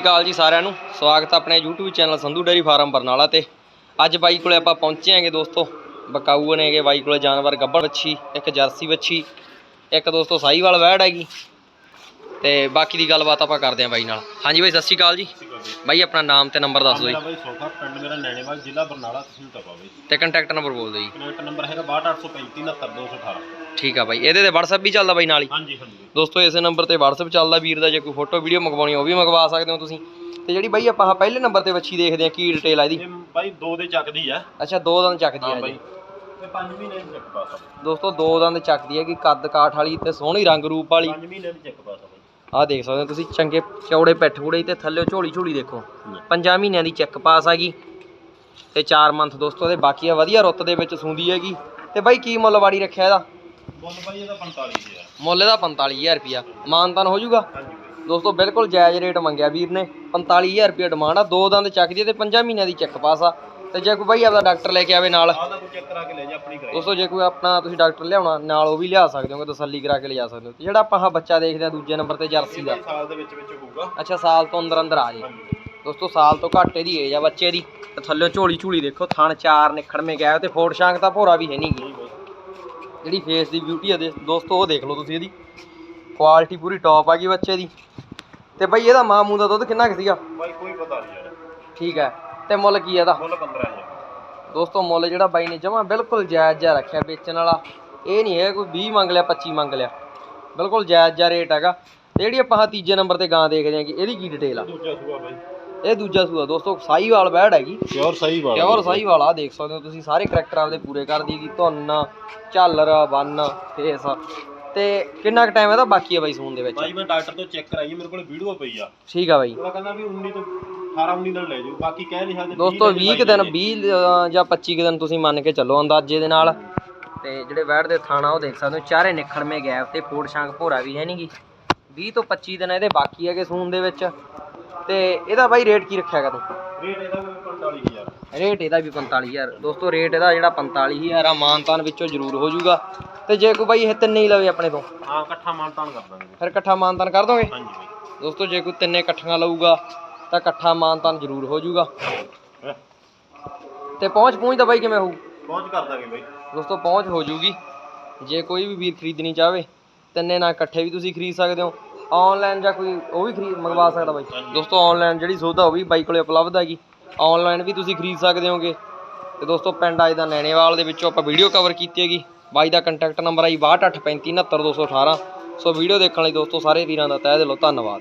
ਸਤਿ ਸ਼੍ਰੀ ਅਕਾਲ ਜੀ ਸਾਰਿਆਂ ਨੂੰ। ਸਵਾਗਤ ਹੈ ਆਪਣੇ YouTube channel Sandhu dairy farm Barnala ਤੇ। ਅੱਜ ਬਾਈ ਕੋਲੇ ਆਪਾਂ ਪਹੁੰਚੇ ਆਂਗੇ ਦੋਸਤੋ। ਬਕਾਊ ਨੇਗੇ ਬਾਈ ਕੋਲੇ ਜਾਨਵਰ, ਗੱਬੜ ਵੱਛੀ, ਇੱਕ ਜਰਸੀ ਵੱਛੀ, ਇੱਕ ਦੋਸਤੋ ਸਾਹੀਵਾਲ ਵੈੜ ਹੈਗੀ। ਤੇ ਬਾਕੀ ਦੀ ਗੱਲਬਾਤ ਆਪਾਂ ਕਰਦੇ ਆਂ ਬਾਈ ਨਾਲ। ਹਾਂਜੀ ਬਾਈ, ਸਤਿ ਸ਼੍ਰੀ ਅਕਾਲ ਜੀ। ਬਾਈ ਆਪਣਾ ਨਾਮ ਤੇ ਨੰਬਰ ਦੱਸ ਦਿਓ ਮੇਰਾ ਜੀ ਬਾਈ ਸੋਖਾ ਪਿੰਡ ਮੇਰਾ ਨੈਣੇਵਾਲ ਜ਼ਿਲ੍ਹਾ ਬਰਨਾਲਾ ਤਹਿਸੀਲ ਟਪਾ ਬਾਈ। ਤੇ ਕੰਟੈਕਟ ਨੰਬਰ ਬੋਲ ਦਿਓ ਜੀ। ਕਨੈਕਟ ਨੰਬਰ ਹੈਗਾ 62835 69218 ਠੀਕ ਆ ਬਾਈ ਇਹਦੇ ਤੇ WhatsApp ਵੀ ਚੱਲਦਾ ਬਾਈ ਨਾਲ ਹੀ? ਹਾਂਜੀ ਹਾਂਜੀ। ਦੋਸਤੋ ਇਸੇ ਨੰਬਰ ਤੇ WhatsApp ਚੱਲਦਾ ਵੀਰ ਦਾ ਜੇ ਕੋਈ ਫੋਟੋ ਵੀਡੀਓ ਮੰਗਵਾਉਣੀ ਉਹ ਵੀ ਮੰਗਵਾ ਸਕਦੇ ਹੋ ਤੁਸੀਂ। ਤੇ ਜਿਹੜੀ ਬਾਈ ਆਪਾਂ ਪਹਿਲੇ ਨੰਬਰ ਤੇ ਵੱਛੀ ਦੇਖਦੇ ਆ ਕੀ ਡਿਟੇਲ ਆ ਇਹਦੀ? ਇਹ ਬਾਈ ਦੋ ਦੇ ਚੱਕਦੀ ਆ। ਅੱਛਾ ਦੋ ਦੰਦ ਚੱਕਦੀ ਹੈ ਬਾਈ। ਜੀ ਤੇ 5 ਮਹੀਨੇ ਦੀ ਚੱਕ ਪਾ ਸਕਦਾ ਦੋਸਤੋ ਦੋ ਦੰਦ ਚੱਕਦੀ ਹੈ ਕਿ ਕੱਦ ਕਾਠ ਵਾਲੀ ਤੇ ਸੋਹਣੀ ਰੰਗ ਰੂਪ ਵਾਲੀ। 5 ਮਹੀਨੇ ਦੀ ਚੱਕ ਪਾ ਸਕਦਾ ਆਹ ਦੇਖ ਸਕਦੇ ਹੋ ਤੁਸੀਂ ਚੰਗੇ ਚੌੜੇ ਪਿੱਠ ਪੂੜੇ ਤੇ ਥੱਲੇ ਝੋਲੀ ਝੋਲੀ ਦੇਖੋ। ਪੰਜਾਂ ਮਹੀਨਿਆਂ ਦੀ ਚੈੱਕ ਪਾਸ ਹੈਗੀ ਤੇ 4 ਮੰਥ ਦੋਸਤੋ ਦੇ ਬਾਕੀ ਆ ਵਧੀਆ ਰੁੱਤ ਦੇ ਵਿੱਚ ਸੂੰਦੀ ਹੈਗੀ। ਤੇ ਬਾਈ ਕੀ ਮੁੱਲ ਵਾੜੀ ਰੱਖਿਆ ਇਹਦਾ? ਬੋਲ ਬਾਈ ਇਹਦਾ 45000 ਮੁੱਲ ਇਹਦਾ 45000 ਰੁਪਿਆ ਮਾਨਤਾਨ ਹੋ ਜਾਊਗਾ? ਦੋਸਤੋ ਬਿਲਕੁਲ ਜਾਇਜ਼ ਰੇਟ ਮੰਗਿਆ ਵੀਰ ਨੇ। 45000 ਰੁਪਏ ਡਿਮਾਂਡ ਆ ਦੋ ਦੰਦ ਚੱਕਦੀ ਹੈ ਤੇ ਪੰਜਾਂ ਮਹੀਨਿਆਂ ਦੀ ਚੈੱਕ ਪਾਸ ਆ। ਤੇ ਜੇ ਕੋਈ ਬਾਈ ਆਪਦਾ ਡਾਕਟਰ ਲੈ ਕੇ ਆਵੇ ਨਾਲ ਆਹ ਦਾ ਕੋਈ ਚੈੱਕ ਕਰਾ ਕੇ ਲੈ ਜਾ ਆਪਣੀ ਕਰਾਈ। ਦੋਸਤੋ ਜੇ ਕੋਈ ਆਪਣਾ ਤੁਸੀਂ ਡਾਕਟਰ ਲਿਆਉਣਾ ਨਾਲ ਉਹ ਵੀ ਲਿਆ ਸਕਦੇ ਹੋਗੇ ਤਸੱਲੀ ਕਰਾ ਕੇ ਲਿਜਾ ਸਕਦੇ ਹੋ ਤੇ ਜਿਹੜਾ ਆਪਾਂ ਆਹ ਬੱਚਾ ਦੇਖਦੇ ਆ ਦੂਜੇ ਨੰਬਰ ਤੇ ਜਰਸੀ ਦਾ। ਸਾਲ ਦੇ ਵਿੱਚ ਵਿੱਚ ਹੋਊਗਾ। ਅੱਛਾ ਸਾਲ ਤੋਂ ਅੰਦਰ ਅੰਦਰ ਆ ਜੇ। ਦੋਸਤੋ ਸਾਲ ਤੋਂ ਘੱਟ ਇਹਦੀ ਏਜ ਆ ਬੱਚੇ ਦੀ। ਤੇ ਥੱਲੇ ਝੋਲੀ ਝੂਲੀ ਦੇਖੋ ਥਣ ਚਾਰ ਨਿਖੜਵੇਂ ਗਿਆ ਤੇ ਫੋੜ ਸ਼ਾਂਕ ਤਾਂ ਭੋਰਾ ਵੀ ਹੈ ਨਹੀਂ ਬਾਈ ਜਿਹੜੀ ਫੇਸ ਦੀ ਬਿਊਟੀ ਆ ਦੇ ਦੋਸਤੋ ਉਹ ਦੇਖ ਲਓ ਤੁਸੀਂ ਇਹਦੀ। ਕੁਆਲਿਟੀ ਪੂਰੀ ਟੌਪ ਆ ਗਈ ਬੱਚੇ ਦੀ। ਤੇ ਬਈ ਇਹਦਾ ਮਾਂ ਮੂੰਹ ਦਾ ਦੁੱਧ ਕਿੰਨਾ ਕੁ ਸੀਗਾ? ਬਾਈ ਕੋਈ ਪਤਾ ਨਹੀਂ ਯਾਰ। ਠੀਕ ਹੈ ਤੇ ਮੁੱਲ ਕੀ ਆ ਇਹਦਾ? ਮੁੱਲ 15000 ਦੋਸਤੋ ਮੁੱਲ ਜਿਹੜਾ ਬਾਈ ਨੇ ਜਮਾ ਬਿਲਕੁਲ ਜਾਇਜ਼ ਜਿਹਾ ਰੱਖਿਆ ਵੇਚਣ ਵਾਲਾ। ਇਹ ਨਹੀਂ ਹੈ ਕੋਈ 20 ਮੰਗ ਲਿਆ 25 ਮੰਗ ਲਿਆ। ਬਿਲਕੁਲ ਜਾਇਜ਼ ਜਿਹਾ ਰੇਟ ਹੈਗਾ। ਤੇ ਜਿਹੜੀ ਆਪਾਂ ਤੀਜੇ ਨੰਬਰ ਤੇ ਗਾਂ ਦੇਖਦੇ ਹਾਂ ਕਿ ਇਹਦੀ ਕੀ ਡਿਟੇਲ ਆ? ਦੂਜਾ ਸੂਆ ਬਾਈ। ਇਹ ਦੂਜਾ ਸੂਆ ਦੋਸਤੋ ਸਾਹੀਵਾਲ ਬੈੜ ਹੈਗੀ। ਪਿਓਰ ਬਾਤ ਪਿਓਰ ਸਾਹੀਵਾਲ ਆ ਦੇਖ ਸਕਦੇ ਹੋ ਤੁਸੀਂ ਸਾਰੇ ਕਰੈਕਟਰ ਆਪਦੇ ਪੂਰੇ ਕਰ ਦੀਗੀ ਧੁੰਨ ਝਾਲਰ ਬੰਨ ਫੇਸ। ਤੇ ਕਿੰਨਾ ਕੁ ਟਾਈਮ ਇਹਦਾ ਬਾਕੀ ਆ ਬਾਈ ਸੂਣ ਦੇ ਵਿੱਚ? ਬਾਈ ਮੈਂ ਡਾਕਟਰ ਤੋਂ ਚੈੱਕ ਕਰਾਈ ਮੇਰੇ ਕੋਲ ਵੀਡੀਓ ਪਈ ਆ। ਠੀਕ ਆ ਬਾਈ। ਉਹ ਕਹਿੰਦਾ ਵੀ 19 ਤੋਂ 18 19 ਦਿਨ ਲੈ ਜਾਓ ਬਾਕੀ ਕਹਿ ਨਹੀਂ ਸਕਦੇ ਦੋਸਤੋ 20 ਕੁ ਦਿਨ 20 ਅ, ਜਾਂ 25 ਕੁ ਦਿਨ ਤੁਸੀਂ ਮੰਨ ਕੇ ਚੱਲੋ ਅੰਦਾਜ਼ੇ ਦੇ ਨਾਲ। ਤੇ ਜਿਹੜੇ ਵੈੜ ਦੇ ਥਾਣਾ ਉਹ ਦੇਖ ਸਕਦੇ ਹੋ ਚਾਰੇ ਨਿਖੜਵੇਂ ਗੈਪ ਤੇ ਫੋੜ ਸ਼ਾਂਕ ਭੋਰਾ ਵੀ ਹੈ ਨਹੀਂਗੀ 20 ਤੋਂ 25 ਦਿਨ ਇਹਦੇ ਬਾਕੀ ਹੈਗੇ ਸੂਣ ਦੇ ਵਿੱਚ। ਤੇ ਇਹਦਾ ਬਾਈ ਰੇਟ ਕੀ ਰੱਖਿਆਗਾ ਤੂੰ? ਰੇਟ ਇਹਦਾ ਵੀ 45000 ਰੇਟ ਇਹਦਾ ਵੀ 45000 ਦੋਸਤੋ ਰੇਟ ਇਹਦਾ ਜਿਹੜਾ 45000 ਆ ਮਾਨਤਾਨ ਵਿੱਚੋਂ ਜ਼ਰੂਰ ਹੋ ਜਾਊਗਾ। ਤੇ ਜੇ ਕੋਈ ਬਾਈ ਇਹ ਤਿੰਨੇ ਹੀ ਲਵੇ ਆਪਣੇ ਤੋਂ? ਹਾਂ ਇਕੱਠਾ ਮਾਨਤਾਨ ਕਰ ਦਾਂਗੇ। ਫਿਰ ਇਕੱਠਾ ਮਾਨਤਾਨ ਕਰ ਦੋਗੇ? ਹਾਂਜੀ ਬਾਈ। ਦੋਸਤੋ ਜੇ ਕੋਈ ਤਿੰਨੇ ਇਕੱਠੀਆਂ ਲਊਗਾ ਤਾਂ ਇਕੱਠਾ ਮਾਨਤਾਨ ਜ਼ਰੂਰ ਹੋ ਜਾਊਗਾ? ਤੇ ਪਹੁੰਚ ਪਹੁੰਚ ਦਾ ਬਾਈ ਕਿਵੇਂ ਹੋਊ? ਪਹੁੰਚ ਕਰ ਦਾਂਗੇ ਬਾਈ। ਦੋਸਤੋ ਪਹੁੰਚ ਹੋ ਜੂਗੀ ਜੇ ਕੋਈ ਵੀ ਵੀਰ ਖਰੀਦਣੀ ਚਾਹਵੇ ਤਿੰਨੇ ਨਾਲ ਇਕੱਠੇ ਵੀ ਤੁਸੀਂ ਖਰੀਦ ਸਕਦੇ ਹੋ। ਆਨਲਾਈਨ ਜਾਂ ਕੋਈ ਉਹ ਵੀ ਖਰੀਦ ਮੰਗਵਾ ਸਕਦਾ ਬਾਈ। ਦੋਸਤੋ ਆਨਲਾਈਨ ਜਿਹੜੀ ਸੌਦਾ ਉਹ ਵੀ ਬਾਈ ਕੋਲੇ ਉਪਲਬਧ ਹੈਗੀ। ਆਨਲਾਈਨ ਵੀ ਤੁਸੀਂ ਖਰੀਦ ਸਕਦੇ ਹੋਗੇ। ਤੇ ਦੋਸਤੋ ਪਿੰਡ ਆਏ ਦਾ ਨੈਣੇਵਾਲ ਦੇ ਵਿੱਚੋਂ ਆਪਾਂ ਵੀਡੀਓ ਕਵਰ ਕੀਤੀ ਹੈਗੀ। ਬਾਈ ਦਾ ਕੰਟੈਕਟ ਨੰਬਰ ਆਈ 6285392218 ਸੋ ਵੀਡੀਓ ਦੇਖਣ ਲਈ ਦੋਸਤੋ ਸਾਰੇ ਵੀਰਾਂ ਦਾ ਤਹਿ ਦਿਲੋਂ ਧੰਨਵਾਦ।